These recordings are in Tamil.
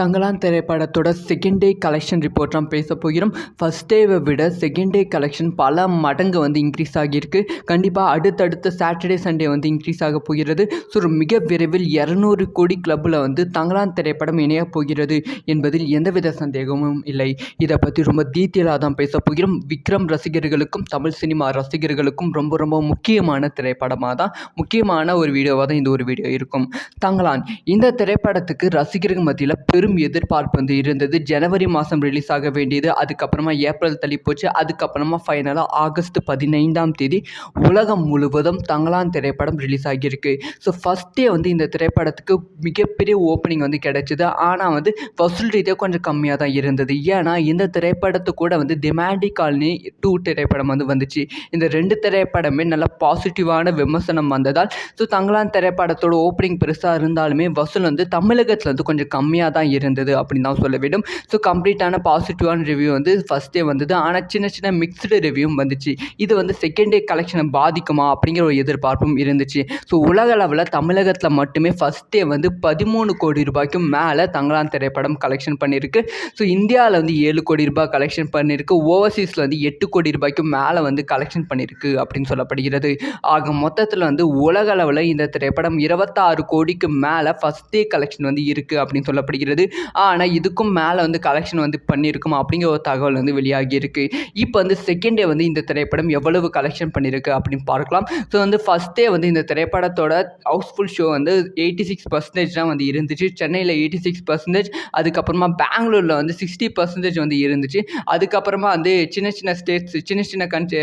தங்களான் திரைப்படத்தோட செகண்ட் டே கலெக்ஷன் ரிப்போர்ட் தான் பேச போகிறோம். ஃபஸ்ட் டேவை விட செகண்ட் டே கலெக்ஷன் பல மடங்கு வந்து இன்க்ரீஸ் ஆகியிருக்கு. கண்டிப்பாக அடுத்தடுத்த சாட்டர்டே சண்டே வந்து இன்க்ரீஸ் ஆக போகிறது. ஸோ மிக விரைவில் இரநூறு கோடி கிளப்பில் வந்து தங்களான் திரைப்படம் இணைய போகிறது என்பதில் எந்தவித சந்தேகமும் இல்லை. இதை பற்றி ரொம்ப டீட்டெயிலாக தான் பேச போகிறோம். விக்ரம் ரசிகர்களுக்கும் தமிழ் சினிமா ரசிகர்களுக்கும் ரொம்ப ரொம்ப முக்கியமான திரைப்படமாக தான் முக்கியமான ஒரு வீடியோவாக தான் இந்த ஒரு வீடியோ இருக்கும். தங்களான் இந்த திரைப்படத்துக்கு ரசிகர்கள் மத்தியில் பெரும் எதிர்பார்ப்பு வந்து இருந்தது. ஜனவரி மாதம் ரிலீஸ் ஆக வேண்டியது அதுக்கப்புறமா ஏப்ரல் தள்ளி போச்சு. அதுக்கப்புறமா ஃபைனலாக ஆகஸ்ட் பதினைந்தாம் தேதி உலகம் முழுவதும் தங்களான் திரைப்படம் ரிலீஸ் ஆகியிருக்கு. ஸோ ஃபஸ்ட்டே வந்து இந்த திரைப்படத்துக்கு மிகப்பெரிய ஓப்பனிங் வந்து கிடைச்சிது. ஆனால் வந்து வசூல் ரீதியாக கொஞ்சம் கம்மியாக தான் இருந்தது. ஏன்னா இந்த திரைப்படத்து கூட வந்து டிமாண்டி காலனி டூ திரைப்படம் வந்து வந்துச்சு. இந்த ரெண்டு திரைப்படமே நல்ல பாசிட்டிவான விமர்சனம் வந்ததால் ஸோ தங்களான் திரைப்படத்தோட ஓப்பனிங் பெருசாக இருந்தாலுமே வசூல் வந்து தமிழகத்தில் வந்து கொஞ்சம் கம்மியாக தான் இருந்தது அப்படின்னு தான் சொல்ல வேண்டும். ஸோ கம்ப்ளீட்டான பாசிட்டிவான ரிவ்யூ வந்து ஃபஸ்ட்டே வந்தது. ஆனால் சின்ன சின்ன மிக்ஸ்டு ரிவ்யூவும் வந்துச்சு. இது வந்து செகண்ட் டே கலெக்ஷனை பாதிக்குமா அப்படிங்கிற ஒரு எதிர்பார்ப்பும் இருந்துச்சு. ஸோ உலக அளவில் தமிழகத்தில் மட்டுமே ஃபஸ்ட்டே வந்து பதிமூணு கோடி ரூபாய்க்கும் மேலே தங்களான் திரைப்படம் கலெக்ஷன் பண்ணியிருக்கு ஸோ இந்தியாவில் வந்து ஏழு கோடி ரூபாய் கலெக்ஷன் பண்ணியிருக்கு ஓவர்சீஸில் வந்து எட்டு கோடி ரூபாய்க்கும் மேலே வந்து கலெக்ஷன் பண்ணியிருக்கு அப்படின்னு சொல்லப்படுகிறது. ஆக மொத்தத்தில் வந்து உலக அளவில் இந்த திரைப்படம் இருபத்தாறு கோடிக்கு மேலே ஃபஸ்ட் டே கலெக்ஷன் வந்து இருக்குது அப்படின்னு சொல்லப்படுகிறது. ஆனால் இதுக்கும் மேலே வந்து கலெக்ஷன் வந்து பண்ணியிருக்கும்? அப்படிங்கிற ஒரு தகவல் வந்து வெளியாகி இருக்கு. இப்போ வந்து செகண்ட் டே வந்து இந்த திரைப்படம் எவ்வளவு கலெக்ஷன் பண்ணியிருக்கு அப்படின்னு பார்க்கலாம். ஸோ வந்து ஃபஸ்ட் டே வந்து இந்த திரைப்படத்தோட ஹவுஸ்ஃபுல் ஷோ வந்து எயிட்டி சிக்ஸ் பர்சன்டேஜ் தான் வந்து இருந்துச்சு. சென்னையில் எயிட்டி சிக்ஸ் பர்சன்டேஜ் அதுக்கப்புறமா பெங்களூரில் வந்து சிக்ஸ்டி பர்சன்டேஜ் வந்து இருந்துச்சு. அதுக்கப்புறமா வந்து சின்ன சின்ன ஸ்டேட்ஸ் சின்ன சின்ன கண்ட்ரி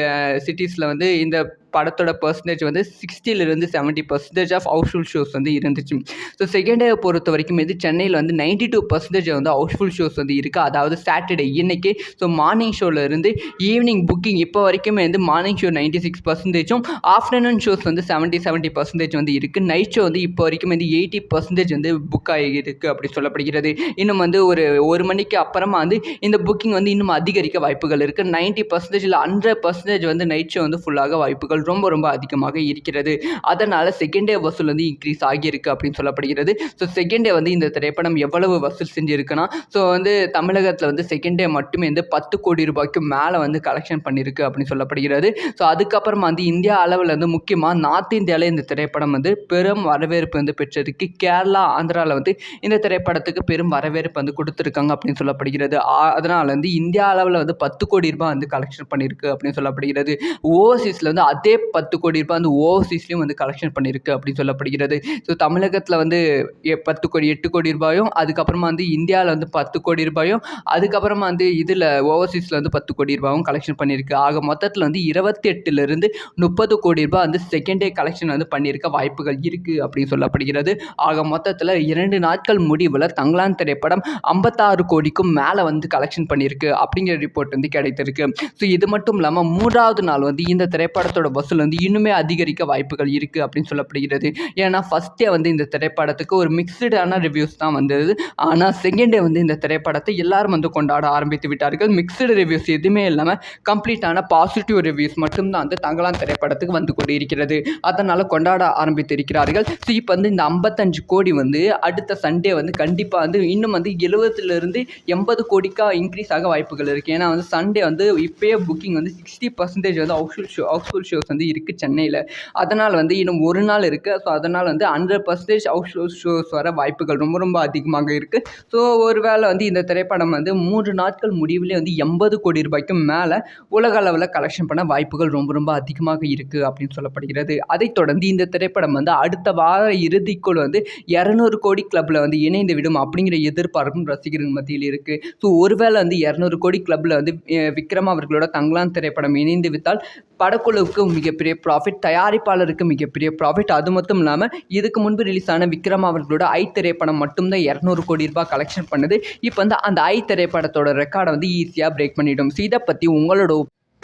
சிட்டிஸில் வந்து இந்த படத்தோட பர்சன்டேஜ் வந்து சிக்ஸ்டிலிருந்து seventy percentage of housefull shows வந்து இருந்துச்சு. ஸோ செகண்ட் டே பொறுத்த வரைக்கும் இது சென்னையில் வந்து நைன்டி டூ பர்சன்டேஜ் வந்து ஹவுஸ்ஃபுல் ஷோஸ் வந்து இருக்குது அதாவது சாட்டர்டே இன்றைக்கி ஸோ மார்னிங் ஷோவிலேருந்து ஈவினிங் புக்கிங் இப்போ வரைக்குமே வந்து மார்னிங் ஷோ நைன்டி சிக்ஸ் பர்சன்டேஜும் ஆஃப்டர்நூன் ஷோஸ் வந்து செவன்ட்டி செவன்ட்டி பர்சன்டேஜ் வந்து இருக்குது நைட் ஷோ வந்து இப்போ வரைக்கும் வந்து எயிட்டி பர்சன்டேஜ் வந்து புக் ஆகியிருக்கு அப்படி சொல்லப்படுகிறது. இன்னும் வந்து ஒரு ஒரு மணிக்கு அப்புறமா வந்து இந்த புக்கிங் வந்து இன்னும் அதிகரிக்க வாய்ப்புகள் இருக்குது நைன்ட்டி பர்சன்டேஜ் இல்லை ஹண்ட்ரட் பர்சன்டேஜ் வந்து நைட் ஷோ வந்து ஃபுல்லாக வாய்ப்புகள் ரொம்ப ரொம்ப அதிகமாக இருக்கிறது. அதனால் செகண்ட் டே வசூல் வந்து இன்க்ரீஸ் ஆகியிருக்கு அப்படின்னு சொல்லப்படுகிறது. ஸோ செகண்ட் டே வந்து இந்த திரைப்படம் எவ்வளவு வசூல் செஞ்சுருக்குன்னா ஸோ வந்து தமிழகத்தில் வந்து செகண்ட் டே மட்டுமே வந்து பத்து கோடி ரூபாய்க்கு மேலே வந்து கலெக்ஷன் பண்ணியிருக்கு அப்படின்னு சொல்லப்படுகிறது. ஸோ அதுக்கப்புறமா வந்து இந்தியா அளவில் வந்து முக்கியமாக நார்த் இந்தியாவில் இந்த திரைப்படம் வந்து பெரும் வரவேற்பு வந்து பெற்றிருக்கு. கேரளா ஆந்திராவில் வந்து இந்த திரைப்படத்துக்கு பெரும் வரவேற்பு வந்து கொடுத்துருக்காங்க அப்படின்னு சொல்லப்படுகிறது. அதனால் வந்து இந்தியா அளவில் வந்து பத்து கோடி ரூபாய் வந்து கலெக்ஷன் பண்ணியிருக்கு அப்படின்னு சொல்லப்படுகிறது. ஓவர்சீஸில் வந்து அதே பத்து கோடி ரூபாய் வந்து ஓவர்சீஸ்லேயும் வந்து கலெக்ஷன் பண்ணியிருக்கு அப்படின்னு சொல்லப்படுகிறது. ஸோ தமிழகத்தில் வந்து எ- பத்து கோடி எட்டு கோடி ரூபாயும் அதுக்கப்புறமா வந்து இந்தியாவில் வந்து பத்து கோடி ரூபாயும் அதுக்கப்புறமா வந்து இதில் ஓவர்சீஸில் வந்து பத்து கோடி ரூபாயும் கலெக்ஷன் பண்ணியிருக்கு ஆக மொத்தத்தில் வந்து இருபத்தி எட்டுலேருந்து முப்பது கோடி ரூபாய் வந்து செகண்ட் டே கலெக்ஷன் வந்து பண்ணியிருக்க வாய்ப்புகள் இருக்குது அப்படின்னு சொல்லப்படுகிறது. ஆக மொத்தத்தில் இரண்டு நாட்கள் முடிவில் தங்களான் திரைப்படம் ஐம்பத்தாறு கோடிக்கும் மேலே வந்து கலெக்ஷன் பண்ணியிருக்கு அப்படிங்கிற ரிப்போர்ட் வந்து கிடைத்திருக்கு. ஸோ இது மட்டும் இல்லாமல் மூன்றாவது நாள் வந்து இந்த திரைப்படத்தோட வசூல் வந்து இன்னுமே அதிகரிக்க வாய்ப்புகள் இருக்குது அப்படின்னு சொல்லப்படுகிறது. ஏன்னா ஃபஸ்ட்டே வந்து இந்த திரைப்படத்துக்கு ஒரு மிக்சடான ரிவ்யூஸ் தான் வந்தது. ஆனால் செகண்ட் டே வந்து இந்த திரைப்படத்தை எல்லாரும் வந்து கொண்டாட ஆரம்பித்து விட்டார்கள். மிக்சடு ரிவ்யூஸ் எதுவுமே இல்லாமல் கம்ப்ளீட்டான பாசிட்டிவ் ரிவ்யூஸ் மட்டும்தான் வந்து தங்களாம் திரைப்படத்துக்கு வந்து கொண்டு இருக்கிறது அதனால் கொண்டாட ஆரம்பித்து இருக்கிறார்கள் ஸோ இப்போ வந்து இந்த ஐம்பத்தஞ்சு கோடி வந்து அடுத்த சண்டே வந்து கண்டிப்பாக வந்து இன்னும் வந்து எழுபதுலேருந்து எண்பது கோடிக்கா இன்க்ரீஸ் ஆக வாய்ப்புகள் இருக்குது ஏன்னா வந்து சண்டே வந்து இப்போயே புக்கிங் வந்து சிக்ஸ்டி பர்சன்டேஜ் வந்து ஹவுஸ்ஃபுல் ஷோ ஹவுஸ்ஃபுல் ஷோஸ் வந்து இருக்குது சென்னையில். அதனால் வந்து இன்னும் ஒரு நாள் இருக்குது ஸோ அதனால் வந்து ஹண்ட்ரட் பர்சன்டேஜ் ஹவுஸ் ஷோஸ் வர வாய்ப்புகள் ரொம்ப ரொம்ப அதிகமாக இருக்குது ஸோ ஒரு வேளை வந்து இந்த திரைப்படம் வந்து மூன்று நாட்கள் முடிவிலே வந்து எண்பது கோடி ரூபாய்க்கும் மேலே உலக அளவில் கலெக்ஷன் பண்ண வாய்ப்புகள் ரொம்ப ரொம்ப அதிகமாக இருக்குது அப்படின்னு சொல்லப்படுகிறது. அதைத் தொடர்ந்து இந்த திரைப்படம் வந்து அடுத்த வார இறுதிக்குள் வந்து இரநூறு கோடி கிளப்பில் வந்து இணைந்து விடும் அப்படிங்கிற எதிர்பார்ப்பும் ரசிகர்கள் மத்தியில் இருக்குது ஸோ ஒருவேளை வந்து இரநூறு கோடி கிளப்பில் வந்து விக்ரம் அவர்களோட தங்கலான் திரைப்படம் இணைந்து விட்டால் படக்குழுவுக்கு மிகப்பெரிய ப்ராஃபிட் தயாரிப்பாளருக்கு மிகப்பெரிய ப்ராஃபிட் அது மட்டும் இல்லாமல் இதுக்கு முன்பு ரிலீஸ் ஆன விக்ரம் அவர்களோட ஐ திரைப்படம் மட்டும்தான் இரநூறு கோடி ரூபாய் கலெக்ஷன் பண்ணுது. இப்போ வந்து அந்த ஐ திரைப்படத்தோட ரெக்கார்டை வந்து ஈஸியாக பிரேக் பண்ணிடும். ஸோ இதை பற்றி உங்களோட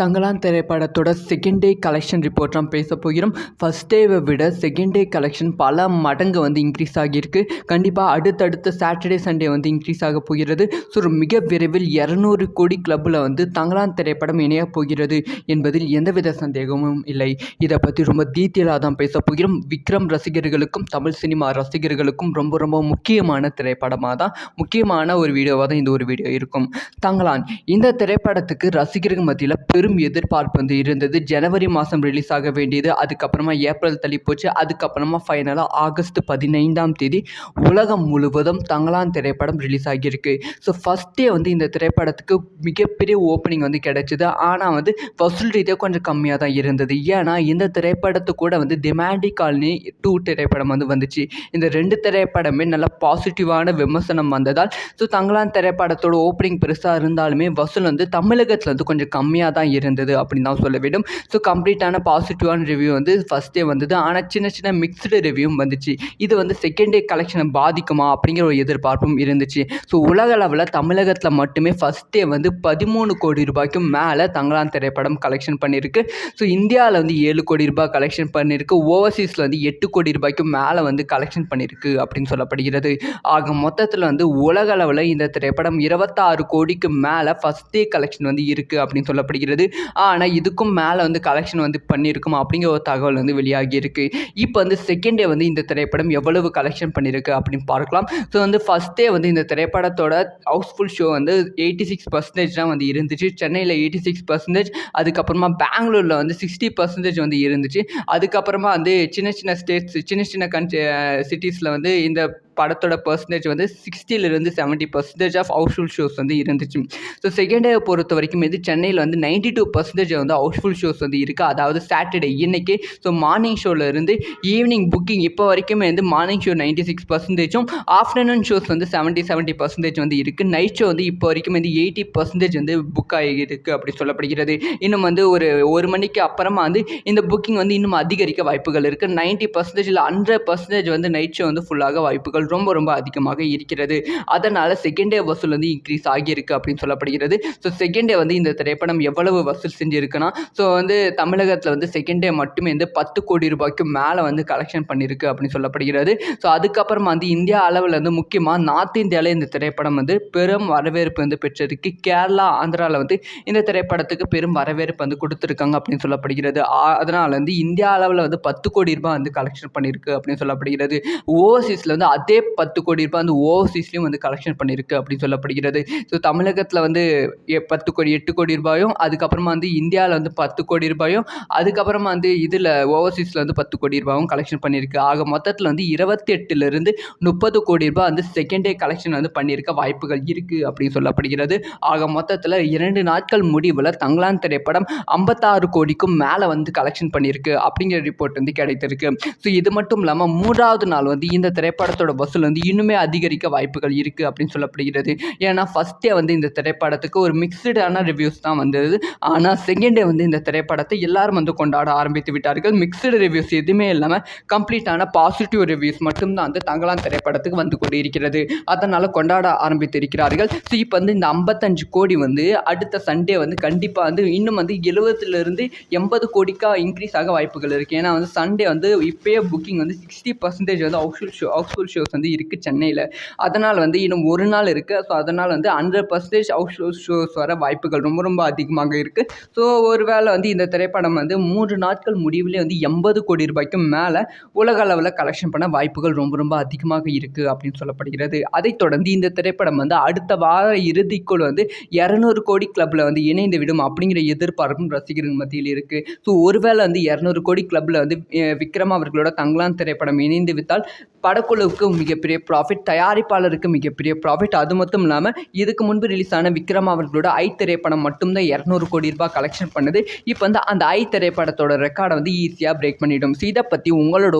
தங்கலான் திரைப்படத்தோட செகண்ட் டே கலெக்ஷன் ரிப்போர்ட் தான் பேச போகிறோம். ஃபஸ்ட் டேவை விட செகண்ட் டே கலெக்ஷன் பல மடங்கு வந்து இன்க்ரீஸ் ஆகியிருக்கு. கண்டிப்பாக அடுத்தடுத்த சாட்டர்டே சண்டே வந்து இன்க்ரீஸ் ஆக போகிறது. ஸோ மிக விரைவில் இரநூறு கோடி கிளப்பில் வந்து தங்கலான் திரைப்படம் இணைய போகிறது என்பதில் எந்தவித சந்தேகமும் இல்லை. இதை பற்றி ரொம்ப டீட்டெயிலாக தான் பேச போகிறோம். விக்ரம் ரசிகர்களுக்கும் தமிழ் சினிமா ரசிகர்களுக்கும் ரொம்ப ரொம்ப முக்கியமான திரைப்படமாக தான் முக்கியமான ஒரு வீடியோவாக தான் இந்த ஒரு வீடியோ இருக்கும். தங்கலான் இந்த திரைப்படத்துக்கு ரசிகர்கள் மத்தியில் பெரும் எதிர்பார்ப்பு வந்து இருந்தது. ஜனவரி மாதம் ரிலீஸ் ஆக வேண்டியது அதுக்கப்புறமா ஏப்ரல் தள்ளி போச்சு. அதுக்கப்புறமா ஃபைனலாக ஆகஸ்ட் பதினைந்தாம் தேதி உலகம் முழுவதும் தங்களான் திரைப்படம் ரிலீஸ் ஆகியிருக்கு. ஸோ ஃபஸ்ட்டே வந்து இந்த திரைப்படத்துக்கு மிகப்பெரிய ஓப்பனிங் வந்து கிடைச்சிது. ஆனால் வந்து வசூல் ரீதியாக கொஞ்சம் கம்மியாக தான் இருந்தது. ஏன்னா இந்த திரைப்படத்து கூட வந்து டிமாண்டி காலனி டூ திரைப்படம் வந்து வந்துச்சு. இந்த ரெண்டு திரைப்படமே நல்ல பாசிட்டிவான விமர்சனம் வந்ததால் ஸோ தங்களான் திரைப்படத்தோட ஓப்பனிங் பெருசாக இருந்தாலுமே வசூல் வந்து தமிழகத்தில் வந்து கொஞ்சம் கம்மியாக தான் இருந்தது அப்படின்னு தான் சொல்ல வேண்டும். ஸோ கம்ப்ளீட்டான பாசிட்டிவான ரிவ்யூ வந்து ஃபஸ்ட்டே வந்தது. ஆனால் சின்ன சின்ன மிக்ஸ்டு ரிவ்யூவும் வந்துச்சு. இது வந்து செகண்ட் டே கலெக்ஷனை பாதிக்குமா அப்படிங்கிற ஒரு எதிர்பார்ப்பும் இருந்துச்சு. ஸோ உலக அளவில் தமிழகத்தில் மட்டுமே ஃபஸ்ட் டே வந்து பதிமூணு கோடி ரூபாய்க்கும் மேலே தங்களான் திரைப்படம் கலெக்ஷன் பண்ணியிருக்கு ஸோ இந்தியாவில் வந்து ஏழு கோடி ரூபாய் கலெக்ஷன் பண்ணியிருக்கு ஓவர்சீஸில் வந்து எட்டு கோடி ரூபாய்க்கும் மேலே வந்து கலெக்ஷன் பண்ணியிருக்கு அப்படின்னு சொல்லப்படுகிறது. ஆக மொத்தத்தில் வந்து உலக அளவில் இந்த திரைப்படம் இருபத்தாறு கோடிக்கு மேலே ஃபஸ்ட் டே கலெக்ஷன் வந்து இருக்குது அப்படின்னு சொல்லப்படுகிறது. ஆனால் இதுக்கும் மேலே வந்து கலெக்ஷன் வந்து பண்ணியிருக்கும் அப்படிங்கிற ஒரு தகவல் வந்து வெளியாகி இருக்குது இப்போ வந்து செகண்ட் டே வந்து இந்த திரைப்படம் எவ்வளவு கலெக்ஷன் பண்ணியிருக்கு அப்படின்னு பார்க்கலாம். ஸோ வந்து ஃபஸ்ட்டே வந்து இந்த திரைப்படத்தோட ஹவுஸ்ஃபுல் ஷோ வந்து எயிட்டி சிக்ஸ் பர்சன்டேஜ் தான் வந்து இருந்துச்சு. சென்னையில் எயிட்டி சிக்ஸ் பர்சன்டேஜ் அதுக்கப்புறமா பெங்களூரில் வந்து சிக்ஸ்டி பர்சன்டேஜ் வந்து இருந்துச்சு. அதுக்கப்புறமா வந்து சின்ன சின்ன ஸ்டேட்ஸ் சின்ன சின்ன கண்ட்ரி சிட்டிஸில் வந்து இந்த படத்தோட பர்சன்டேஜ் வந்து சிக்ஸ்டியிலிருந்து seventy percentage of housefull shows வந்து இருந்துச்சு. ஸோ செகண்ட் டே பொறுத்த வரைக்கும் இது சென்னையில் வந்து நைன்டி டூ பர்சன்டேஜ் வந்து ஹவுஸ்ஃபுல் ஷோஸ் வந்து இருக்குது அதாவது சாட்டர்டே இன்றைக்கி ஸோ மார்னிங் ஷோவில் இருந்து ஈவினிங் புக்கிங் இப்போ வரைக்குமே வந்து மார்னிங் ஷோ நைன்ட்டி சிக்ஸ் பர்சன்டேஜும் ஆஃப்டர்நூன் ஷோஸ் வந்து செவன்ட்டி செவன்ட்டி பர்சன்டேஜ் வந்து இருக்குது நைட் ஷோ வந்து இப்போ வரைக்கும் வந்து எயிட்டி பர்சன்டேஜ் வந்து புக் ஆகியிருக்கு அப்படி சொல்லப்படுகிறது. இன்னும் வந்து ஒரு ஒரு மணிக்கு அப்புறமா வந்து இந்த புக்கிங் வந்து இன்னும் அதிகரிக்க வாய்ப்புகள் இருக்குது நைன்ட்டி பர்சன்டேஜ் இல்லை ஹண்ட்ரட் பர்சன்டேஜ் வந்து நைட் ஷோ வந்து ஃபுல்லாக வாய்ப்புகள் ரொம்ப ரொம்ப அதிகமாக இருக்கிறது. அதனால் செகண்ட் டே வசூல் வந்து இன்க்ரீஸ் ஆகியிருக்கு அப்படின்னு சொல்லப்படுகிறது. ஸோ செகண்ட் டே வந்து இந்த திரைப்படம் எவ்வளவு வசூல் செஞ்சுருக்குன்னா ஸோ வந்து தமிழகத்தில் வந்து செகண்ட் டே மட்டுமே வந்து பத்து கோடி ரூபாய்க்கு மேலே வந்து கலெக்ஷன் பண்ணியிருக்கு அப்படின்னு சொல்லப்படுகிறது. ஸோ அதுக்கப்புறமா வந்து இந்தியா அளவில் வந்து முக்கியமாக நார்த் இந்தியாவில் இந்த திரைப்படம் வந்து பெரும் வரவேற்பு வந்து பெற்றிருக்கு. கேரளா ஆந்திராவில் வந்து இந்த திரைப்படத்துக்கு பெரும் வரவேற்பு வந்து கொடுத்துருக்காங்க அப்படின்னு சொல்லப்படுகிறது. அதனால் வந்து இந்தியா அளவில் வந்து பத்து கோடி ரூபாய் வந்து கலெக்ஷன் பண்ணியிருக்கு அப்படின்னு சொல்லப்படுகிறது. ஓவர்சீஸில் வந்து அதே பத்து கோடி ரூபாய் வந்து ஓவர்சீஸ்லேயும் வந்து கலெக்ஷன் பண்ணியிருக்கு அப்படின்னு சொல்லப்படுகிறது. ஸோ தமிழகத்தில் வந்து எ- பத்து கோடி எட்டு கோடி ரூபாயும் அதுக்கப்புறமா வந்து இந்தியாவில் வந்து பத்து கோடி ரூபாயும் அதுக்கப்புறமா வந்து இதில் ஓவர்சீஸில் வந்து பத்து கோடி ரூபாயும் கலெக்ஷன் பண்ணியிருக்கு ஆக மொத்தத்தில் வந்து இருபத்தி எட்டுலேருந்து முப்பது கோடி ரூபாய் வந்து செகண்ட் டே கலெக்ஷன் வந்து பண்ணியிருக்க வாய்ப்புகள் இருக்குது அப்படின்னு சொல்லப்படுகிறது. ஆக மொத்தத்தில் இரண்டு நாட்கள் முடிவில் தங்களான் திரைப்படம் ஐம்பத்தாறு கோடிக்கும் மேலே வந்து கலெக்ஷன் பண்ணியிருக்கு அப்படிங்கிற ரிப்போர்ட் வந்து கிடைத்திருக்கு. ஸோ இது மட்டும் இல்லாமல் மூன்றாவது நாள் வந்து இந்த திரைப்படத்தோட வசூல் வந்து இன்னுமே அதிகரிக்க வாய்ப்புகள் இருக்குது அப்படின்னு சொல்லப்படுகிறது. ஏன்னா ஃபஸ்ட் டே வந்து இந்த திரைப்படத்துக்கு ஒரு மிக்சடான ரிவ்யூஸ் தான் வந்தது. ஆனால் செகண்ட் டே வந்து இந்த திரைப்படத்தை எல்லாரும் வந்து கொண்டாட ஆரம்பித்து விட்டார்கள். மிக்சடு ரிவ்யூஸ் எதுவுமே இல்லாமல் கம்ப்ளீட்டான பாசிட்டிவ் ரிவ்யூஸ் மட்டும்தான் வந்து தங்களாம் திரைப்படத்துக்கு வந்து கொண்டு இருக்கிறது அதனால் கொண்டாட ஆரம்பித்து இருக்கிறார்கள் ஸோ இப்போ வந்து இந்த ஐம்பத்தஞ்சு கோடி வந்து அடுத்த சண்டே வந்து கண்டிப்பாக வந்து இன்னும் வந்து எழுபதுலேருந்து எண்பது கோடிக்கா இன்க்ரீஸ் ஆக வாய்ப்புகள் இருக்குது ஏன்னா வந்து சண்டே வந்து இப்போயே புக்கிங் வந்து சிக்ஸ்டி பர்சன்டேஜ் வந்து ஹவுஸ்ஃபுல் ஷோ ஹவுஸ்ஃபுல் ஷோஸ் வந்து இருக்குது சென்னையில். அதனால் வந்து இன்னும் ஒரு நாள் இருக்குது ஸோ அதனால் வந்து ஹண்ட்ரட் பர்சன்டேஜ் ஷோ ஷோஸ் வர வாய்ப்புகள் ரொம்ப ரொம்ப அதிகமாக இருக்குது ஸோ ஒருவேளை வந்து இந்த திரைப்படம் வந்து மூன்று நாட்கள் முடிவிலே வந்து எண்பது கோடி ரூபாய்க்கு மேலே உலக அளவில் கலெக்ஷன் பண்ண வாய்ப்புகள் ரொம்ப ரொம்ப அதிகமாக இருக்குது அப்படின்னு சொல்லப்படுகிறது. அதைத் தொடர்ந்து இந்த திரைப்படம் வந்து அடுத்த வார இறுதிக்குள் வந்து இரநூறு கோடி கிளப்பில் வந்து இணைந்து விடும் அப்படிங்கிற எதிர்பார்ப்பும் ரசிகர்கள் மத்தியில் இருக்குது ஸோ ஒருவேளை வந்து இரநூறு கோடி கிளப்பில் வந்து விக்ரம் அவர்களோட தங்கலான் திரைப்படம் இணைந்து விட்டால் படக்குழுவுக்கு மிகப்பெரிய ப்ராஃபிட் தயாரிப்பாளருக்கு மிகப்பெரிய ப்ராஃபிட் அது மட்டும் இல்லாமல் இதுக்கு முன்பு ரிலீஸ் ஆன விக்ரம் அவர்களோட ஐ திரைப்படம் மட்டும்தான் இரநூறு கோடி ரூபாய் கலெக்ஷன் பண்ணுது. இப்போ வந்து அந்த ஐ திரைப்படத்தோட ரெக்கார்டை வந்து ஈஸியாக பிரேக் பண்ணிடும். ஸோ இதை பற்றி உங்களோட